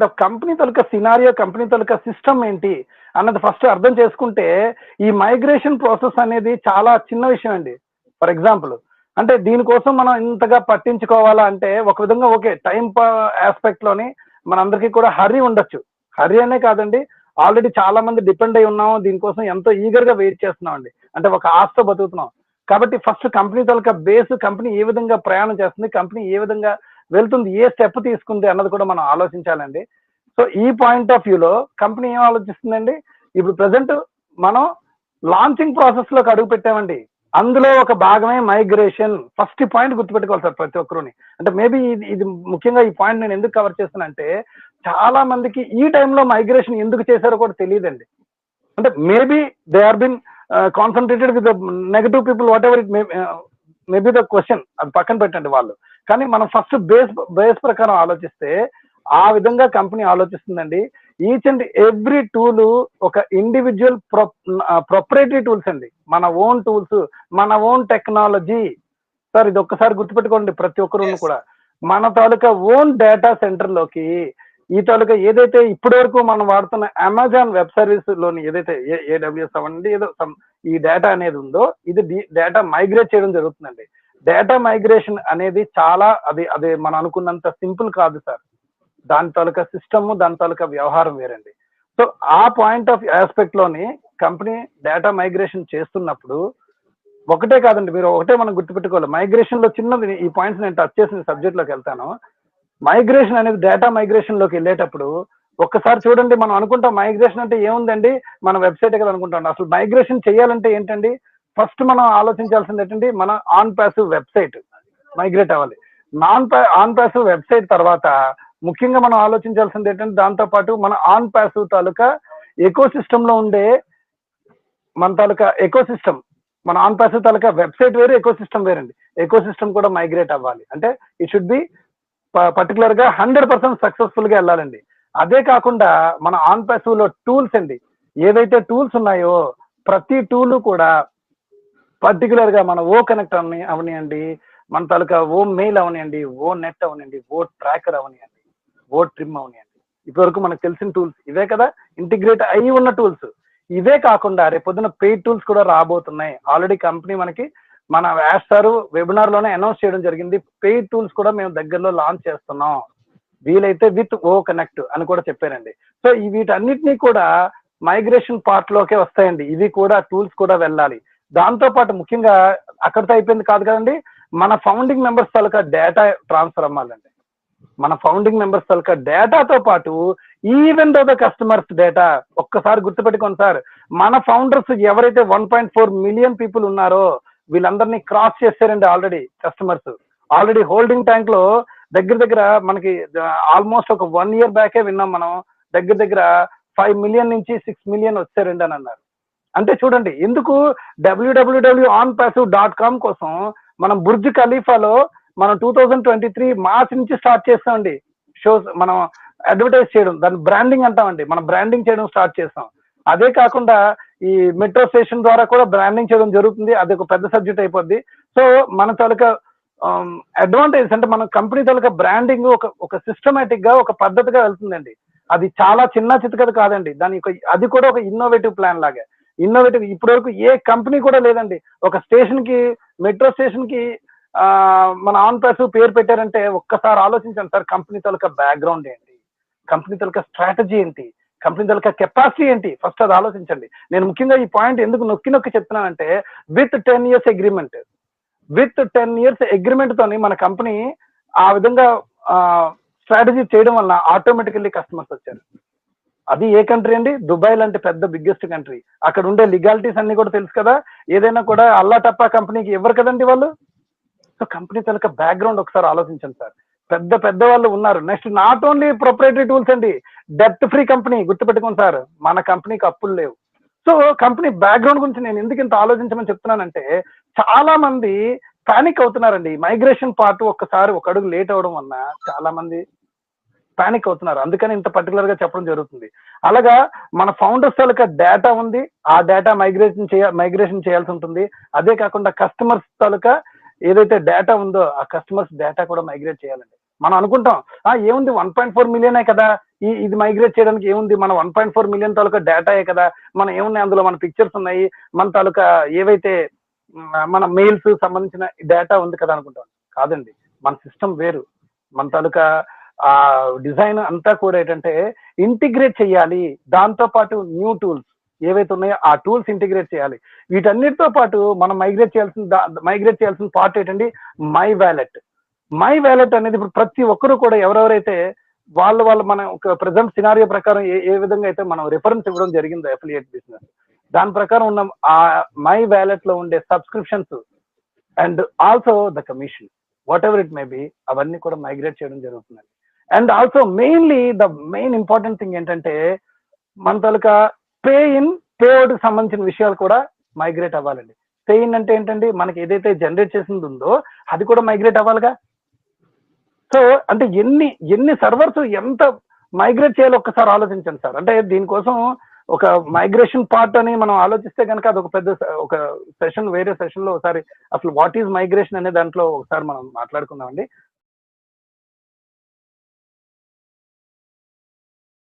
The company తాలూకా scenario company తాలూకా system ఏంటి అన్నది ఫస్ట్ అర్థం చేసుకుంటే ఈ మైగ్రేషన్ ప్రాసెస్ అనేది చాలా చిన్న విషయం అండి. ఫర్ ఎగ్జాంపుల్ అంటే దీనికోసం మనం ఇంతగా పట్టించుకోవాలా అంటే ఒక విధంగా ఓకే టైం ఆస్పెక్ట్లోని మనందరికీ కూడా హర్రీ ఉండొచ్చు. హరి అనే కాదండి ఆల్రెడీ చాలా మంది డిపెండ్ అయి ఉన్నాము దీనికోసం ఎంతో ఈగర్గా వెయిట్ చేస్తున్నాం అండి. అంటే ఒక ఆస్త బతుకుతున్నాం. కాబట్టి ఫస్ట్ కంపెనీ తాలూకా బేస్ కంపెనీ ఏ విధంగా ప్రయాణం చేస్తుంది కంపెనీ ఏ విధంగా వెళ్తుంది ఏ స్టెప్ తీసుకుంది అన్నది కూడా మనం ఆలోచించాలండి. సో ఈ పాయింట్ ఆఫ్ వ్యూలో కంపెనీ ఏం ఆలోచిస్తుందండి? ఇప్పుడు ప్రజెంట్ మనం లాంచింగ్ ప్రాసెస్లోకి అడుగు పెట్టామండి. అందులో ఒక భాగమే మైగ్రేషన్ ఫస్ట్ పాయింట్ గుర్తుపెట్టుకోవాలి సార్ ప్రతి ఒక్కరుని. అంటే మేబీ ఇది ఇది ముఖ్యంగా ఈ పాయింట్ నేను ఎందుకు కవర్ చేస్తానంటే చాలా మందికి ఈ టైంలో మైగ్రేషన్ ఎందుకు చేశారో కూడా తెలియదండి. అంటే maybe they are been concentrated with negative people whatever it may maybe the question అది పక్కన పెట్టండి వాళ్ళు. కానీ మనం ఫస్ట్ బేస్ బేస్ ప్రకారం ఆలోచిస్తే ఆ విధంగా కంపెనీ ఆలోచిస్తుందండి. ఈచ్ అండ్ ఎవ్రీ టూల్ ఒక ఇండివిజువల్ ప్రొపరేటరీ టూల్స్ అండి. మన ఓన్ టూల్స్ మన ఓన్ టెక్నాలజీ సార్ ఇది ఒక్కసారి గుర్తుపెట్టుకోండి ప్రతి ఒక్కరు కూడా. మన తాలూకా ఓన్ డేటా సెంటర్లోకి ఈ తాలూకా ఏదైతే ఇప్పటి వరకు మనం వాడుతున్న అమెజాన్ వెబ్ సర్వీస్లోని ఏదైతే ఏడబ్ల్యూఎస్ అవ్వండి ఏదో ఈ డేటా అనేది ఉందో ఇది డేటా మైగ్రేట్ చేయడం జరుగుతుందండి. డేటా మైగ్రేషన్ అనేది చాలా అది అది మనం అనుకున్నంత సింపుల్ కాదు సార్. దాని తాలూకా సిస్టమ్ దాని తాలూకా వ్యవహారం వేరండి. సో ఆ పాయింట్ ఆఫ్ ఆస్పెక్ట్లోని కంపెనీ డేటా మైగ్రేషన్ చేస్తున్నప్పుడు ఒకటే కాదండి మీరు ఒకటే మనం గుర్తుపెట్టుకోవాలి. మైగ్రేషన్లో చిన్నది ఈ పాయింట్స్ నేను టచ్ చేసిన సబ్జెక్ట్లోకి వెళ్తాను. మైగ్రేషన్ అనేది డేటా మైగ్రేషన్లోకి వెళ్ళేటప్పుడు ఒక్కసారి చూడండి మనం అనుకుంటాం మైగ్రేషన్ అంటే ఏముందండి? మన వెబ్సైట్ కదా అనుకుంటాం. అసలు మైగ్రేషన్ చేయాలంటే ఏంటండి? ఫస్ట్ మనం ఆలోచించాల్సింది ఏంటండి మన ఆన్ ప్యాసివ్ వెబ్సైట్ మైగ్రేట్ అవ్వాలి. నాన్ ఆన్ ప్యాసివ్ వెబ్సైట్ తర్వాత ముఖ్యంగా మనం ఆలోచించాల్సింది ఏంటంటే దాంతో పాటు మన ఆన్ ప్యాసివ్ తాలూకా ఎకో సిస్టమ్లో ఉండే మన తాలూకా ఎకో సిస్టమ్ మన ఆన్ ప్యాసివ్ తాలూకా వెబ్సైట్ వేరు ఎకో సిస్టమ్ వేరండి. ఎకో సిస్టమ్ కూడా మైగ్రేట్ అవ్వాలి. అంటే ఇట్ షుడ్ బి పర్టికులర్గా హండ్రెడ్ పర్సెంట్ సక్సెస్ఫుల్గా వెళ్ళాలండి. అదే కాకుండా మన ఆన్ ప్యాసివ్లో టూల్స్ అండి. ఏదైతే టూల్స్ ఉన్నాయో ప్రతి టూల్ కూడా పర్టికులర్గా మన ఓ కనెక్ట్ అవని అవనియండి మన తాలూకా ఓ మెయిల్ అవనియండి ఓ నెట్ అవనియండి ఓ ట్రాకర్ అవనియండి ఓ ట్రిమ్ అవనియండి ఇప్పటివరకు మనకు తెలిసిన టూల్స్ ఇవే కదా? ఇంటిగ్రేట్ అయి ఉన్న టూల్స్ ఇవే కాకుండా రేపొద్దున పెయిడ్ టూల్స్ కూడా రాబోతున్నాయి. ఆల్రెడీ కంపెనీ మనకి మన యాష్ సార్ వెబినార్లోనే అనౌన్స్ చేయడం జరిగింది. పెయిడ్ టూల్స్ కూడా మేము దగ్గరలో లాంచ్ చేస్తున్నాం. వీలైతే విత్ ఓ కనెక్ట్ అని కూడా చెప్పారండి. సో ఈ వీటన్నిటినీ కూడా మైగ్రేషన్ పార్ట్ లోకే వస్తాయండి. ఇవి కూడా టూల్స్ కూడా వెళ్ళాలి. దాంతో పాటు ముఖ్యంగా అక్కడితో అయిపోయింది కాదు కదండి మన ఫౌండింగ్ మెంబర్స్ తాలూకా డేటా ట్రాన్స్ఫర్ అమ్మాలండి. మన ఫౌండింగ్ మెంబర్స్ తాలూకా డేటాతో పాటు even though the customers data ఒక్కసారి గుర్తుపెట్టుకోండి సార్ మన ఫౌండర్స్ ఎవరైతే one point four million people ఉన్నారో వీళ్ళందరినీ క్రాస్ చేశారండి ఆల్రెడీ కస్టమర్స్ ఆల్రెడీ హోల్డింగ్ ట్యాంక్లో దగ్గర దగ్గర మనకి uh, ఆల్మోస్ట్ ఒక వన్ ఇయర్ బ్యాకే విన్నాం మనం దగ్గర దగ్గర ఫైవ్ మిలియన్ నుంచి సిక్స్ మిలియన్ వచ్చారండి అని అన్నారు. అంటే చూడండి ఎందుకు W W W OnPassive dot com కోసం మనం బుర్జ్ ఖలీఫాలో మనం two thousand twenty three March నుంచి స్టార్ట్ చేస్తామండి. షోస్ మనం అడ్వర్టైజ్ చేయడం దాని బ్రాండింగ్ అంటామండి. మనం బ్రాండింగ్ చేయడం స్టార్ట్ చేస్తాం. అదే కాకుండా ఈ మెట్రో స్టేషన్ ద్వారా కూడా బ్రాండింగ్ చేయడం జరుగుతుంది. అది ఒక పెద్ద సబ్జెక్ట్ అయిపోద్ది. సో మన తాలూకా um, అడ్వాంటేజ్ అంటే మన కంపెనీ తాలూకా బ్రాండింగ్ ఒక ఒక సిస్టమేటిక్గా ఒక పద్ధతిగా వెళ్తుందండి. అది చాలా చిన్న చితకది కాదండి. దాని అది కూడా ఒక ఇన్నోవేటివ్ ప్లాన్ లాగా. ఇన్నోవేటివ్ ఇప్పటి వరకు ఏ కంపెనీ కూడా లేదండి. ఒక స్టేషన్కి మెట్రో స్టేషన్కి ఆ, మన ఆన్ ప్యాసివ్ పేరు పెట్టారంటే ఒక్కసారి ఆలోచించండి సార్ కంపెనీ తాలూకా బ్యాక్గ్రౌండ్ ఏంటి? కంపెనీ తాలూకా స్ట్రాటజీ ఏంటి? కంపెనీ తాలూకా కెపాసిటీ ఏంటి? ఫస్ట్ అది ఆలోచించండి. నేను ముఖ్యంగా ఈ పాయింట్ ఎందుకు నొక్కి నొక్కి చెప్తున్నానంటే with ten years agreement with ten years agreement తోని మన కంపెనీ ఆ విధంగా స్ట్రాటజీ చేయడం వల్ల ఆటోమేటికల్లీ కస్టమర్స్ వచ్చారు. అది ఏ కంట్రీ అండి? దుబాయ్ లాంటి పెద్ద బిగ్గెస్ట్ కంట్రీ అక్కడ ఉండే లిగాలిటీస్ అన్ని కూడా తెలుసు కదా? ఏదైనా కూడా అల్లా టప్పా కంపెనీకి ఇవ్వరు కదండి వాళ్ళు? సో కంపెనీ తనక బ్యాక్గ్రౌండ్ ఒకసారి ఆలోచించండి సార్. పెద్ద పెద్ద వాళ్ళు ఉన్నారు. Next not only proprietary tools అండి డెత్ ఫ్రీ కంపెనీ గుర్తుపెట్టుకోండి సార్. మన కంపెనీకి అప్పులు లేవు. సో కంపెనీ బ్యాక్గ్రౌండ్ గురించి నేను ఎందుకు ఇంత ఆలోచించమని చెప్తున్నానంటే చాలా మంది పానిక్ అవుతున్నారండి. మైగ్రేషన్ పార్ట్ ఒక్కసారి ఒక అడుగు లేట్ అవడం వల్ల చాలా మంది పానిక్ అవుతున్నారు. అందుకని ఇంత పర్టికులర్గా చెప్పడం జరుగుతుంది. అలాగా మన ఫౌండర్స్ తాలూకా డేటా ఉంది. ఆ డేటా మైగ్రేషన్ చేయ మైగ్రేషన్ చేయాల్సి ఉంటుంది. అదే కాకుండా కస్టమర్స్ తాలూకా ఏదైతే డేటా ఉందో ఆ కస్టమర్స్ డేటా కూడా మైగ్రేట్ చేయాలండి. మనం అనుకుంటాం ఆ ఏముంది వన్ పాయింట్ ఫోర్ మిలియనే కదా? ఈ ఇది మైగ్రేట్ చేయడానికి ఏముంది? మన వన్ పాయింట్ ఫోర్ మిలియన్ తాలూకా డేటాయే కదా? మన ఏమున్నాయి? అందులో మన పిక్చర్స్ ఉన్నాయి. మన తాలూకా ఏవైతే మన మెయిల్స్ సంబంధించిన డేటా ఉంది కదా అనుకుంటాం. కాదండి మన సిస్టమ్ వేరు. మన తాలూకా ఆ డిజైన్ అంతా కూడా ఏంటంటే ఇంటిగ్రేట్ చేయాలి. దాంతో పాటు న్యూ టూల్స్ ఏవైతే ఉన్నాయో ఆ టూల్స్ ఇంటిగ్రేట్ చేయాలి. వీటన్నిటితో పాటు మనం మైగ్రేట్ చేయాల్సిన మైగ్రేట్ చేయాల్సిన పార్ట్ ఏంటండి? My wallet. మై వ్యాలెట్ అనేది ఇప్పుడు ప్రతి ఒక్కరు కూడా ఎవరెవరైతే వాళ్ళు వాళ్ళు మన ఒక ప్రజెంట్ సినారియో ప్రకారం ఏ ఏ విధంగా అయితే మనం రిఫరెన్స్ ఇవ్వడం జరిగిందో అఫిలియేట్ బిజినెస్. దాని ప్రకారం ఉన్న ఆ మై వ్యాలెట్లో ఉండే subscriptions and also the commission. What ever it may be అవన్నీ కూడా మైగ్రేట్ చేయడం జరుగుతుంది. And also mainly the main important thing ఏంటంటే మన తాలూకా పే ఇన్ పేఅవుట్ సంబంధించిన విషయాలు కూడా మైగ్రేట్ అవ్వాలండి. పే ఇన్ అంటే ఏంటండి మనకి ఏదైతే జనరేట్ చేసింది ఉందో అది కూడా మైగ్రేట్ అవ్వాలిగా. సో అంటే ఎన్ని ఎన్ని సర్వర్స్ ఎంత మైగ్రేట్ చేయాలో ఒక్కసారి ఆలోచించండి సార్. అంటే దీనికోసం ఒక మైగ్రేషన్ పార్ట్ అని మనం ఆలోచిస్తే కనుక అది ఒక పెద్ద ఒక సెషన్ వేరే సెషన్లో ఒకసారి అసలు వాట్ ఈజ్ మైగ్రేషన్ అనే దాంట్లో ఒకసారి మనం మాట్లాడుకుందామండి.